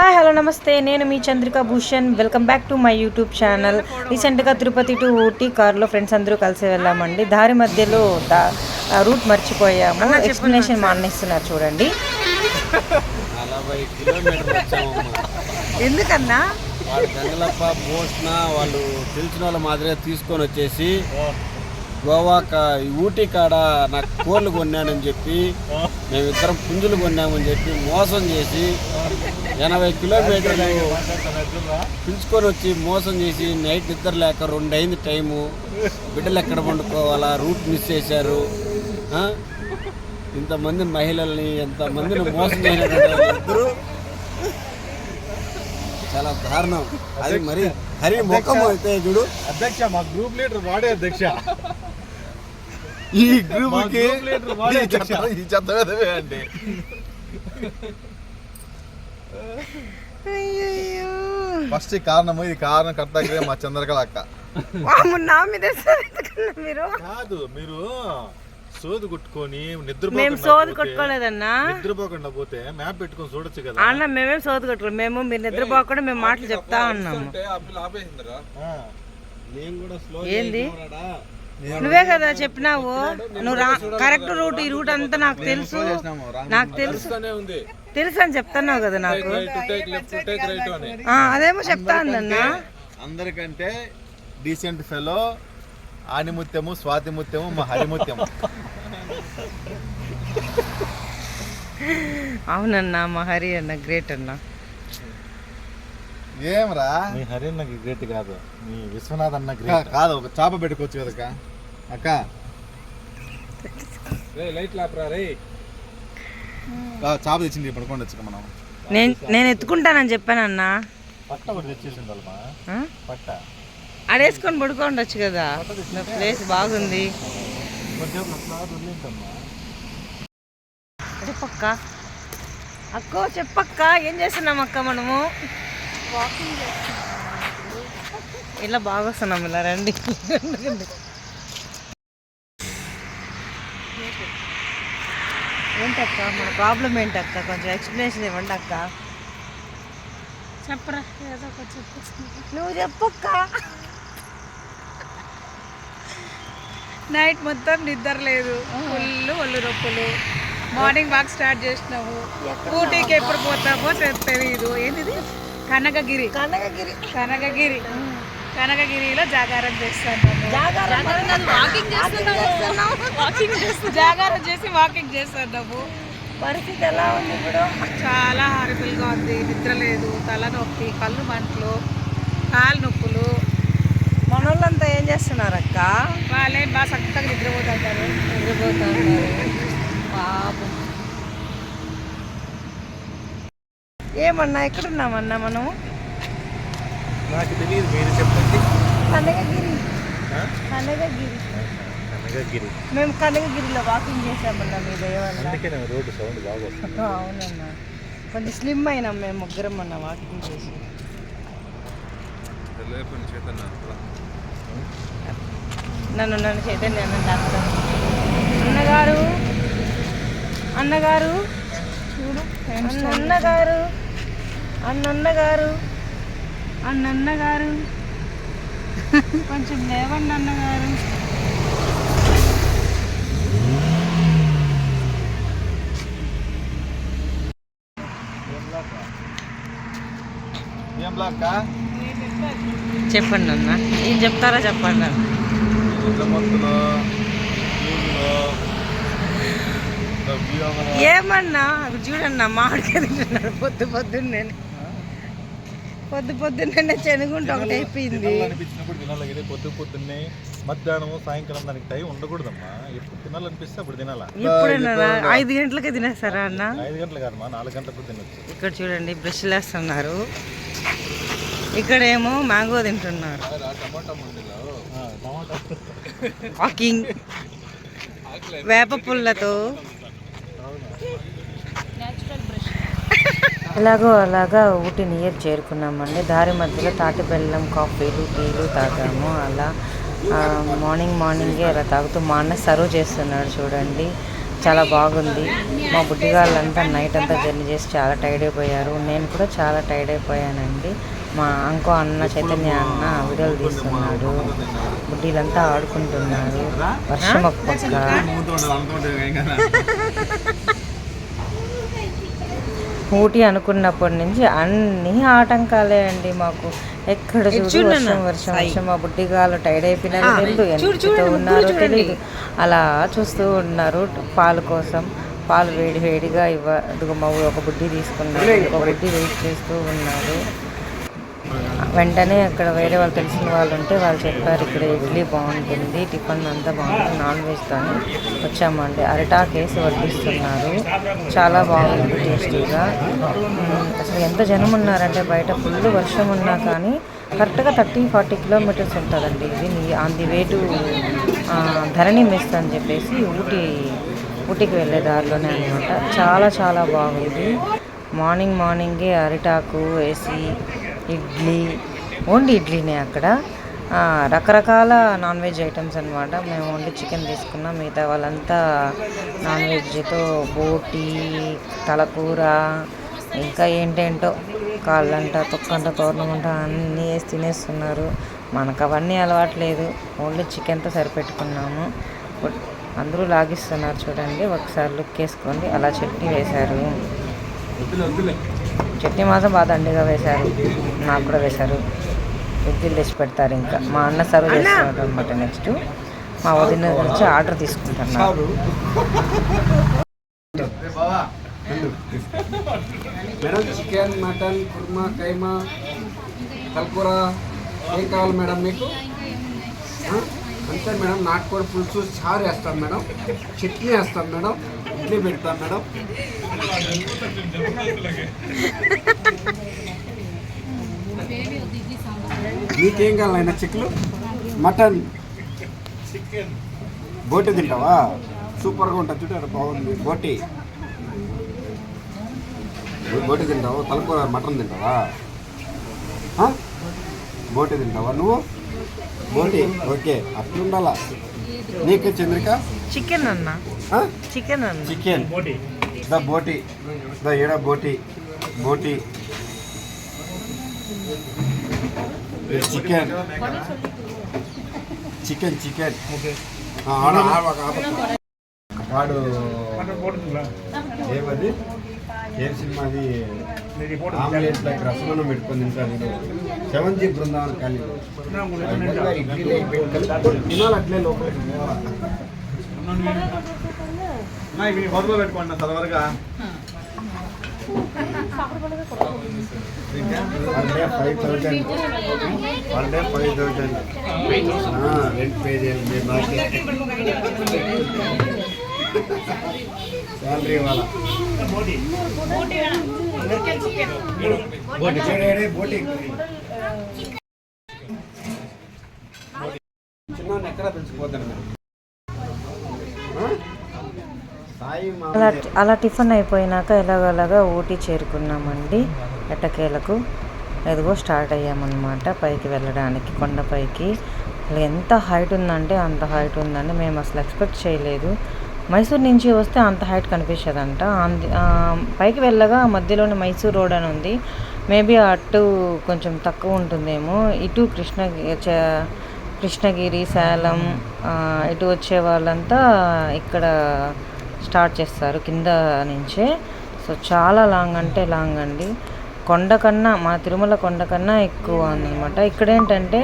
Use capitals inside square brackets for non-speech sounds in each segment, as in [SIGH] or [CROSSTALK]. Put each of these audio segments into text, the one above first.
Hi hello నమస్తే. నేను మీ Chandrika Bhushan. Welcome back to my YouTube channel రీసెంట్గా Tirupati to Ooty కారులో ఫ్రెండ్స్ అందరూ కలిసి వెళ్ళామండి. దారి మధ్యలో దా రూట్ మర్చిపోయాము. ఎక్స్ప్లెనేషన్ మానేస్తున్నారు చూడండి. ఎందుకన్నా? గంగలప్ప వాళ్ళు తెలిసిన వాళ్ళ మాదిరిగా తీసుకొని వచ్చేసి గోవా కా ఊటీ కాడ నాకు కోళ్ళు కొన్నానని చెప్పి మేమిద్దరం పుంజులు కొన్నామని చెప్పి మోసం చేసి ఎనభై కిలోమీటర్లు పిలుచుకొని వచ్చి మోసం చేసి నైట్ నిద్ర లేక రెండు అయింది టైము. బిడ్డలు ఎక్కడ పండుకోవాలా? రూట్ మిస్ చేశారు? ఇంతమంది మహిళల్ని ఎంతమందిని మోసం చేసినటువంటి ఇద్దరు చాలా దారుణం. అది మరి హరి ముఖం అయితే చూడు. అధ్యక్ష మా గ్రూప్ లీడర్ వాడే అధ్యక్ష. ఈ గ్రూప్ లీడర్ వాడే అధ్యక్ష. ఈ చెత్త అండి ఫస్ట్ ఈ కారణము ఇది కారణం కర్తగ్రే మా చంద్రకళ అక్క. నా మీద మీరు? కాదు మీరు సోది కొట్టుకొని మేము నిద్రపోకుండా సోది పోతే- కొట్టుకోలేదన్నా? నిద్రపోకుండా పోతే మ్యాప్ పెట్టుకొని చూడొచ్చు కదా. అన్న మేమేం సోది కొట్టుకోలేదు. మేము మీరు నిద్రపోకుండా మేము మాటలు చెప్తా ఉన్నాము. ఆ. నేను కూడా స్లో ఏంది? నువ్వే కదా చెప్పినావు. నువ్వు రా కరెక్ట్ రూట్ ఈ రూట్ అంతా నాకు తెలుసు. నాకు తెలుసు. ఉంది. తెలుసు అని చెప్తున్నావు కదా నాకు. అదేమో చెప్తా ఉందన్నా అందరికంటే డీసెంట్ ఫెలో ఆనిముత్యము స్వాతి ముత్యము మా హరిముత్యము. అవునన్నా మా హరి అన్న గ్రేట్ అన్న. ఏమరా మీ హరి అన్నకి గ్రేట్ కాదు. మీ విశ్వనాథ్ అన్న గ్రేట్ కాదు ఒక చాప పెట్టుకోవచ్చు కదక్క. అక్క. లైట్ లాపరా రే. చాప తెచ్చింది పడుకోండి వచ్చి మనం. నేను నేను ఎత్తుకుంటానని చెప్పానన్నా. పట్ట ఒకటి తెచ్చేసింది వాళ్ళమా? పట్ట. ఆడేసుకొని పడుకోండొచ్చు కదా. ప్లేస్ బాగుంది. చెప్పక్క. అక్కో చెప్పక్క. ఏం చేస్తున్నాం అక్క మనము? ఇలా బాగా వస్తున్నాం ఇలా రండి. ఏంటక్క? మన ప్రాబ్లం ఏంటక్క? కొంచెం ఎక్స్ప్లెనేషన్ ఇవ్వండి అక్క. చెప్పరా ఏదో ఒకటి చెప్పు. నువ్వు చెప్పక్క. నైట్ మొత్తం నిద్ర లేదు. ఫుల్ ఒళ్ళు నొప్పులు. మార్నింగ్ వాక్ స్టార్ట్ చేసినాము. ఊటీకి ఎప్పుడు పోతామో తె- తెలీదు. ఏంటిది? కనకగిరి. కనకగిరి. కనకగిరి. కనకగిరిలో జాగారం చేస్తాము జాగారం చేసి వాకింగ్ చేస్తున్నాము పరిస్థితి ఎలా ఉంది ఇప్పుడు? చాలా హారిబుల్గా ఉంది. నిద్ర లేదు తలనొప్పి కళ్ళు మంటలు కాలు నొప్పులు. మనోళ్ళంతా ఏం చేస్తున్నారు అక్క వాళ్ళే బాగా చక్కగా నిద్రపోతుంటారు నిద్రపోతున్నారు. పాపం ఏమన్నా ఎక్కడున్నామన్నా మనం నాకు తెలియదు మీరు చెప్పండి. కనకగిరి. కనకగిరి. కనకగిరి. మేము కనకగిరిలో వాకింగ్ చేసామన్నా మీ దయ వల్ల అందుకే నేను రోడ్డు సౌండ్ బాగా వస్తుంది. [LAUGHS] అవునన్నా. కొంచెం స్లిమ్ అయినాం మేము ముగ్గురం అన్న వాకింగ్ చేసి. నన్ను నన్ను చైతన్య అన్న డాక్టర్. అన్నగారు అన్నగారు. చూడు అన్నగారు అన్నగారు. అన్నగారు కొంచెం లేవండి అన్నగారు. చెప్పండి అన్న. ఏం చెప్తారా చెప్పండి ఏమన్నా? చూడన్నా మామిడికాయ తింటున్నాడు పొద్దు పొద్దున్నే. పొద్దు పొద్దున్నే చెనుగుంట ఒకటి అయిపోయింది తినాలనిపించినప్పుడు తినాలి పొద్దు పొద్దున్నే మధ్యాహ్నం సాయంకాలం దానికి టైం ఉండకూడదమ్మా. ఎప్పుడు తినాలనిపిస్తే అప్పుడు తినాలా? ఎప్పుడన్నా ఐదు గంటలకే తినేస్తారా అన్న? ఐదు గంటలు కాదమ్మా నాలుగు గంటలకు తినొచ్చు. ఇక్కడ చూడండి బ్రష్ వేస్తున్నారు ఇక్కడేమో మ్యాంగో తింటున్నారు. ఆ, టమాటా వాకింగ్. వేప పుల్లతో. ఎలాగో అలాగా ఊటీ నియర్ చేరుకున్నామండి. దారి మధ్యలో తాటి బెల్లం కాఫీలు టీలు తాగాము. అలా మార్నింగ్ మార్నింగే అలా తాగుతూ మా అన్న సర్వ్ చేస్తున్నాడు చూడండి. చాలా బాగుంది. మా బుడ్డిగాళ్ళంతా నైట్ అంతా జర్నీ చేసి చాలా టైర్డ్ అయిపోయారు. నేను కూడా చాలా టైర్డ్ అయిపోయానండి. మా అంకో అన్న చైతన్య అన్న వీడియోలు తీస్తున్నాడు. బుడ్డీలంతా ఆడుకుంటున్నారు. వర్షం పక్క. ఊటీ అనుకున్నప్పటి నుంచి అన్ని ఆటంకాలే అండి మాకు. ఎక్కడ చూడు వర్షం వర్షం వర్షం మా బుడ్డిగాలు టైర్డ్ అయిపోయినారో. తెలియదు ఎంతతో ఉన్నారో తెలియదు అలా చూస్తూ ఉన్నారు పాలు కోసం. పాలు వేడి వేడిగా ఇవ్వ ఒక బుడ్డి తీసుకున్నారు ఒక బుడ్డి వెయిట్ చేస్తూ ఉన్నారు. వెంటనే అక్కడ వేరే వాళ్ళు తెలిసిన వాళ్ళు ఉంటే వాళ్ళు చెప్పారు ఇక్కడ ఇడ్లీ బాగుంటుంది టిఫిన్ అంతా బాగుంటుంది నాన్ వెజ్తోని వచ్చామండి. అరిటాక్ వేసి వడ్డిస్తున్నారు. చాలా బాగుంది టేస్టీగా. అసలు ఎంత జనం ఉన్నారంటే బయట ఫుల్ వర్షం ఉన్నా కానీ కరెక్ట్గా థర్టీ ఫార్టీ కిలోమీటర్స్ ఉంటుందండి. ఇది on the way to Dharani mess అని చెప్పేసి ఊటీ ఊటీకి వెళ్ళే దారిలోనే అనమాట చాలా చాలా బాగుంది. మార్నింగ్ మార్నింగే అరిటాకు వేసి ఇడ్లీ ఓన్లీ ఇడ్లీనే అక్కడ. రకరకాల నాన్ వెజ్ ఐటమ్స్ అనమాట మేము ఓన్లీ చికెన్ తీసుకున్నాం. మిగతా వాళ్ళంతా నాన్ వెజ్తో బోటి తలకూర ఇంకా ఏంటేంటో కాళ్ళంట తొక్కంట తోరణమంట అన్నీ వేసి తినేస్తున్నారు. మనకు అవన్నీ అలవాట్లేదు. ఓన్లీ చికెన్తో సరిపెట్టుకున్నాము. అందరూ లాగిస్తున్నారు చూడండి. ఒకసారి లుక్ వేసుకోండి. అలా చట్నీ వేశారు. చట్నీ మాత్రం బాగా దండిగా వేశారు. నాకు కూడా వేశారు. ఇడ్లీలు తెచ్చి పెడతారు ఇంకా. మా అన్న సర్వ్ చేస్తున్నాడు అనమాట నెక్స్ట్ మా వదిన గురించి ఆర్డర్ తీసుకుంటున్నారు. మేడం చికెన్ మటన్ కుర్మా కైమా కల్కూర ఏం కావాలి మేడం మీకు? అంతే మేడం నాటుకోడి పులుసు చారు వేస్తాం మేడం. చట్నీ వేస్తాం మేడం. ఇడ్లీ పెడతాం మేడం. నీకేం కావాలైనా చిక్కులు మటన్. బోటి తింటావా? సూపర్గా ఉంటుంది చూడారు బాగుంది. బోటి. బోటి తింటావా? తలకూర మటన్ తింటావా? బోటి తింటావా నువ్వు? బోటి ఓకే అట్లుండాలా? నీకు చంద్రిక? చికెన్ అన్న. ఆ? చికెన్ అన్న. చికెన్. ద బోటి. ద ఏడ బోటి. బోటి. చికెన్. Chicken chicken. వాడు ఏమది? ఏం సినిమా అది? ఆమ్లెట్ లైక్ రసమన్నం పెట్టుకొని తింటారు వీడు. సెవెన్ జీ బృందావన్ కానీ ఇడ్లీ పెట్టుకొని తినాలి అట్లే లోపల ఇవి మొదలు పెట్టుకోండి చదవరుగా one day five thousand one day five thousand రెండు పేజీలు మీ బాకీ శాలరీ ఇవ్వాలా బోటి చేడే బోటి చిన్న ఎక్కడ పిలిచిపోతాను మీరు? ఆ? సాయి మా అలా అలా టిఫిన్ అయిపోయినాక ఎలాగోలాగా ఊటీ చేరుకున్నామండి ఎట్టకేలకు. ఎదుగో స్టార్ట్ అయ్యామన్నమాట పైకి వెళ్ళడానికి కొండపైకి. అసలు ఎంత హైట్ ఉందంటే అంత హైట్ ఉందండి. మేము అసలు ఎక్స్పెక్ట్ చేయలేదు. మైసూర్ నుంచి వస్తే అంత హైట్ కనిపించదంట. పైకి వెళ్ళగా మధ్యలోనే మైసూర్ రోడ్ అని ఉంది. మేబీ అటు కొంచెం తక్కువ ఉంటుందేమో. ఇటు కృష్ణ చ- కృష్ణగిరి సేలం ఇటు వచ్చే వాళ్ళంతా ఇక్కడ స్టార్ట్ చేస్తారు కింద నుంచే. సో చాలా లాంగ్ అంటే లాంగ్ అండి. కొండ కన్నా మా తిరుమల కొండ కన్నా ఎక్కువ ఉందన్నమాట ఇక్కడ ఏంటంటే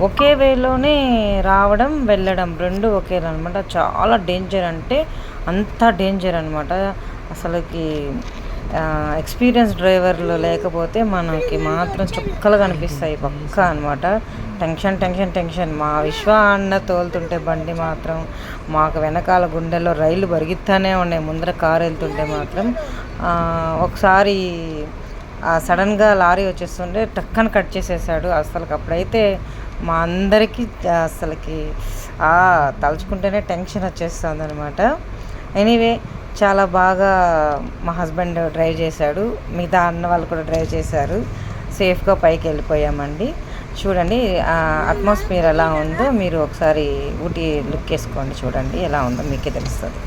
ఒకే వేలోనే రావడం వెళ్ళడం రెండు ఒకే అనమాట చాలా డేంజర్ అంటే అంత డేంజర్ అనమాట అసలుకి ఎక్స్పీరియన్స్ డ్రైవర్లు లేకపోతే మనకి మాత్రం చుక్కలు కనిపిస్తాయి పక్క అనమాట టెన్షన్ టెన్షన్ టెన్షన్. మా విశ్వ అన్న తోలుతుంటే బండి మాత్రం మాకు వెనకాల గుండెల్లో రైలు బరిగిస్తూనే ఉన్నాయి ముందర కారు వెళ్తుంటే మాత్రం. ఒకసారి సడన్గా లారీ వచ్చేస్తుంటే టక్కన కట్ చేసేసాడు. అసలుకి అప్పుడైతే మా అందరికీ అసలుకి తలుచుకుంటేనే టెన్షన్ వచ్చేస్తుంది అనమాట ఎనీవే చాలా బాగా మా హస్బెండ్ డ్రైవ్ చేశాడు. మిగతా అన్న వాళ్ళు కూడా డ్రైవ్ చేశారు. సేఫ్గా పైకి వెళ్ళిపోయామండి. చూడండి అట్మాస్ఫియర్ ఎలా ఉందో మీరు ఒకసారి ఊటీ లుక్ వేసుకోండి చూడండి ఎలా ఉందో మీకే తెలుస్తుంది.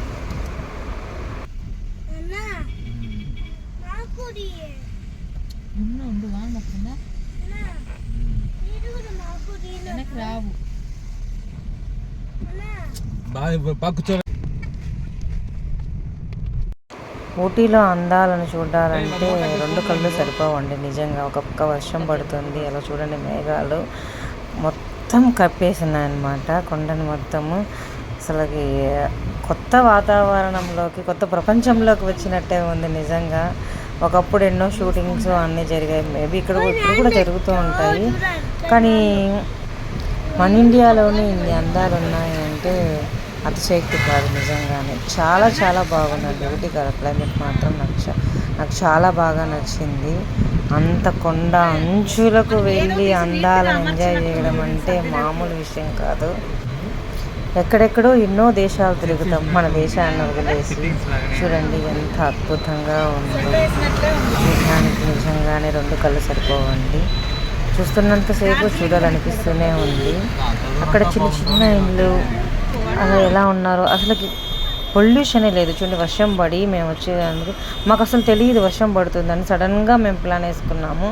బాగా కూర్చో. ఊటీలో అందాలను చూడాలంటే రెండు కళ్ళు సరిపోవండి. నిజంగా ఒక పక్క వర్షం పడుతుంది. అలా చూడండి మేఘాలు మొత్తం కప్పేసినాయన్నమాట. కొండను మొత్తము అసలుకి కొత్త వాతావరణంలోకి కొత్త ప్రపంచంలోకి వచ్చినట్టే ఉంది నిజంగా. ఒకప్పుడు ఎన్నో షూటింగ్స్ అన్నీ జరిగాయి. మేబీ ఇక్కడ కూడా- ఇప్పుడు కూడా జరుగుతూ ఉంటాయి. కానీ మన ఇండియాలోనే ఇన్ని అందాలు ఉన్నాయి అతిశక్తి కాదు నిజంగానే. చాలా చాలా బాగుందండి. ఊటీ క్లైమేట్ మాత్రం నచ్చ నాకు చాలా బాగా నచ్చింది. అంత కొండ అంచులకు వెళ్ళి అందాలను ఎంజాయ్ చేయడం అంటే మామూలు విషయం కాదు. ఎక్కడెక్కడో ఎన్నో దేశాలు తిరుగుతాం. మన దేశాన్ని వదిలేసి. చూడండి ఎంత అద్భుతంగా ఉందో. నిజంగానే రెండు కళ్ళు సరిపోవండి. చూస్తున్నంతసేపు చూడాలనిపిస్తూనే ఉంది. అక్కడ చిన్న చిన్న ఇళ్ళు అలా ఎలా ఉన్నారో అసలుకి పొల్యూషనే లేదు. చూడండి వర్షం పడి మేము వచ్చేదానికి మాకు అసలు తెలియదు వర్షం పడుతుందని. సడన్గా మేము ప్లాన్ వేసుకున్నాము.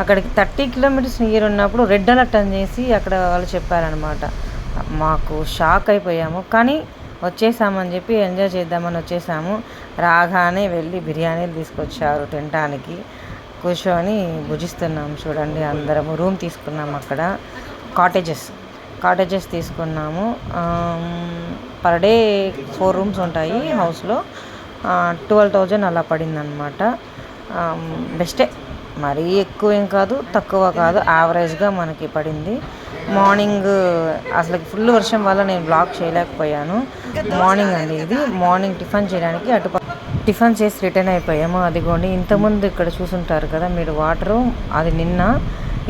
అక్కడికి థర్టీ కిలోమీటర్స్ నియర్ ఉన్నప్పుడు రెడ్ అలర్ట్ అని చేసి అక్కడ వాళ్ళు చెప్పారనమాట మాకు షాక్ అయిపోయాము. కానీ వచ్చేసామని చెప్పి ఎంజాయ్ చేద్దామని వచ్చేసాము. రాగానే వెళ్ళి బిర్యానీలు తీసుకొచ్చారు తినడానికి కూర్చొని భుజిస్తున్నాం చూడండి అందరము. రూమ్ తీసుకున్నాం అక్కడ. కాటేజెస్. కాటేజెస్ తీసుకున్నాము. పర్ డే ఫోర్ రూమ్స్ ఉంటాయి హౌస్లో. ట్వెల్వ్ థౌజండ్ అలా పడిందనమాట బెస్టే మరీ ఎక్కువ ఏం కాదు తక్కువ కాదు యావరేజ్గా మనకి పడింది. మార్నింగ్ అసలు ఫుల్ వర్షం వల్ల నేను బ్లాక్ చేయలేకపోయాను. మార్నింగ్ అండి ఇది. మార్నింగ్ టిఫిన్ చేయడానికి అటు టిఫిన్ చేసి రిటర్న్ అయిపోయాము. అదిగోండి ఇంతకుముందు ఇక్కడ చూసుంటారు కదా మీరు వాటరు అది నిన్న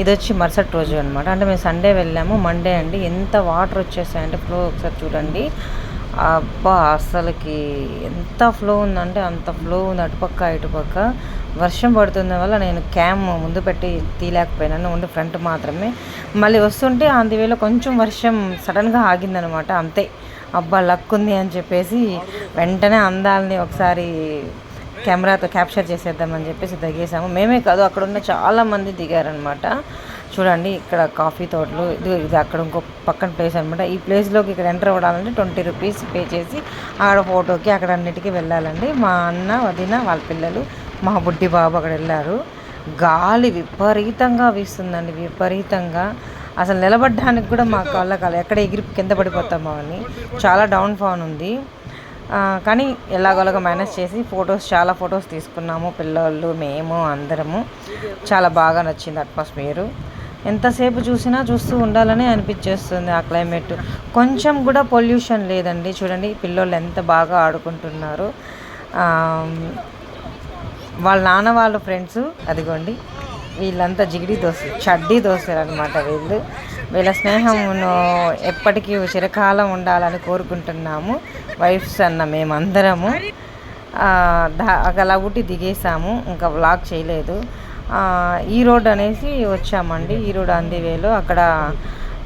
ఇది వచ్చి మరుసటి రోజు అనమాట అంటే మేము సండే వెళ్ళాము. మండే అండి. ఎంత వాటర్ వచ్చేసాయంటే ఫ్లో ఒకసారి చూడండి. అబ్బా అసలుకి ఎంత ఫ్లో ఉందంటే అంత ఫ్లో ఉంది. అటుపక్క ఇటుపక్క. వర్షం పడుతున్న వల్ల నేను క్యామ్ ముందు పెట్టి తీయలేకపోయినాను ఓన్లీ ఫ్రంట్ మాత్రమే. మళ్ళీ వస్తుంటే అందువేళ కొంచెం వర్షం సడన్గా ఆగిందనమాట అంతే. అబ్బా లక్ ఉంది అని చెప్పేసి వెంటనే అందాలని ఒకసారి కెమెరాతో క్యాప్చర్ చేసేద్దామని చెప్పేసి దిగేసాము. మేమే కాదు అక్కడ ఉన్న చాలామంది దిగారనమాట. చూడండి ఇక్కడ కాఫీ తోటలు ఇది ఇది అక్కడ ఇంకో పక్కన ప్లేస్ అనమాట ఈ ప్లేస్లోకి ఇక్కడ ఎంటర్ అవ్వాలంటే ట్వంటీ రూపీస్ పే చేసి అక్కడ ఫోటోకి అక్కడ అన్నిటికీ వెళ్ళాలండి. మా అన్న వదిన వాళ్ళ పిల్లలు మా బుడ్డి బాబు అక్కడ వెళ్ళారు. గాలి విపరీతంగా వీస్తుందండి విపరీతంగా. అసలు నిలబడడానికి కూడా మా కాళ్ళ కాలు ఎక్కడ ఎగిరి కింద పడిపోతామో అని. చాలా డౌన్ ఫాన్ ఉంది. కానీ ఎలాగోలాగా మేనేజ్ చేసి ఫొటోస్ చాలా ఫొటోస్ తీసుకున్నాము పిల్లలు మేము అందరము. చాలా బాగా నచ్చింది అట్మాస్ఫియర్ ఎంతసేపు చూసినా చూస్తూ ఉండాలని అనిపించేస్తుంది ఆ క్లైమేట్ కొంచెం కూడా పొల్యూషన్ లేదండి. చూడండి పిల్లోళ్ళు ఎంత బాగా ఆడుకుంటున్నారు. వాళ్ళ నాన్న వాళ్ళ ఫ్రెండ్స్ అదిగోండి. వీళ్ళంతా జిగిడి దోశ చడ్డీ దోశలు అనమాట వీళ్ళు. వీళ్ళ స్నేహం ఎప్పటికీ చిరకాలం ఉండాలని కోరుకుంటున్నాము. వైఫ్స్ అన్న మేమందరము. ఆ, దా- అలా ఊటి దిగేసాము ఇంకా వ్లాగ్ చేయలేదు. ఈ రోడ్ అనేసి వచ్చామండి. ఈ రోడ్ అందివేలో. అక్కడ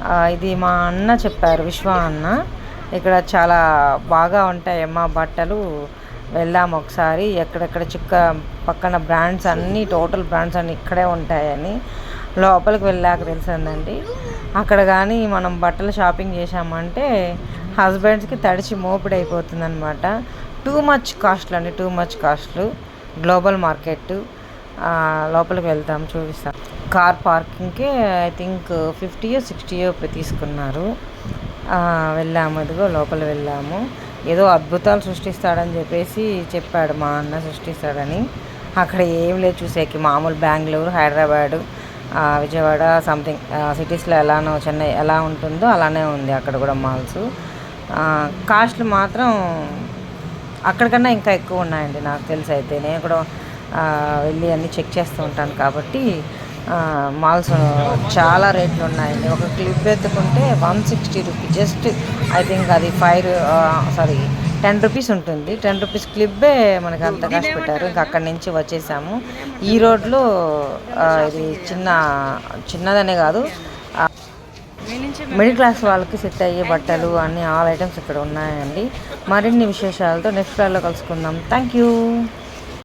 ఇది మా అన్న చెప్పారు విశ్వ అన్న. ఇక్కడ చాలా బాగా ఉంటాయమ్మా బట్టలు. వెళ్ళాము ఒకసారి. ఎక్కడెక్కడ చుక్క పక్కన బ్రాండ్స్ అన్నీ టోటల్ బ్రాండ్స్ అన్నీ ఇక్కడే ఉంటాయని. లోపలికి వెళ్ళాక తెలిసిందండి. అక్కడ కానీ మనం బట్టలు షాపింగ్ చేసామంటే హస్బెండ్స్కి తడిచి మోపిడి అయిపోతుంది అనమాట టూ మచ్ కాస్ట్లు అండి too much costly. Global market లోపలికి వెళ్తాం చూపిస్తాం. కార్ పార్కింగ్కే ఐ థింక్ ఫిఫ్టీయో సిక్స్టీయో తీసుకున్నారు. వెళ్ళాము అదిగో లోపల వెళ్ళాము. ఏదో అద్భుతాలు సృష్టిస్తాడని చెప్పేసి చెప్పాడు మా అన్న సృష్టిస్తాడని. అక్కడ ఏం లేదు చూసేకి మామూలు బెంగళూరు హైదరాబాదు విజయవాడ సంథింగ్ సిటీస్లో ఎలానో చెన్నై ఎలా ఉంటుందో అలానే ఉంది అక్కడ కూడా మాల్స్ కాస్ట్లు మాత్రం అక్కడికన్నా ఇంకా ఎక్కువ ఉన్నాయండి నాకు తెలిసి అయితే. నేను కూడా వెళ్ళి అన్నీ చెక్ చేస్తూ ఉంటాను కాబట్టి మాల్స్ చాలా రేట్లు ఉన్నాయండి. ఒక క్లిప్ ఎత్తుకుంటే one sixty rupees just I think అది ఫైవ్ సారీ టెన్ రూపీస్ ఉంటుంది. టెన్ రూపీస్ క్లిబ్బే మనకి అంత కష్టపెట్టారు. ఇంకా అక్కడి నుంచి వచ్చేసాము. ఈ రోడ్లో ఇది చిన్న చిన్నదనే కాదు. మిడిల్ క్లాస్ వాళ్ళకి సెట్ అయ్యే బట్టలు అన్ని ఆల్ ఐటమ్స్ ఇక్కడ ఉన్నాయండి. మరిన్ని విశేషాలతో నెక్స్ట్ ఫ్లోర్లో కలుసుకుందాం. Thank you.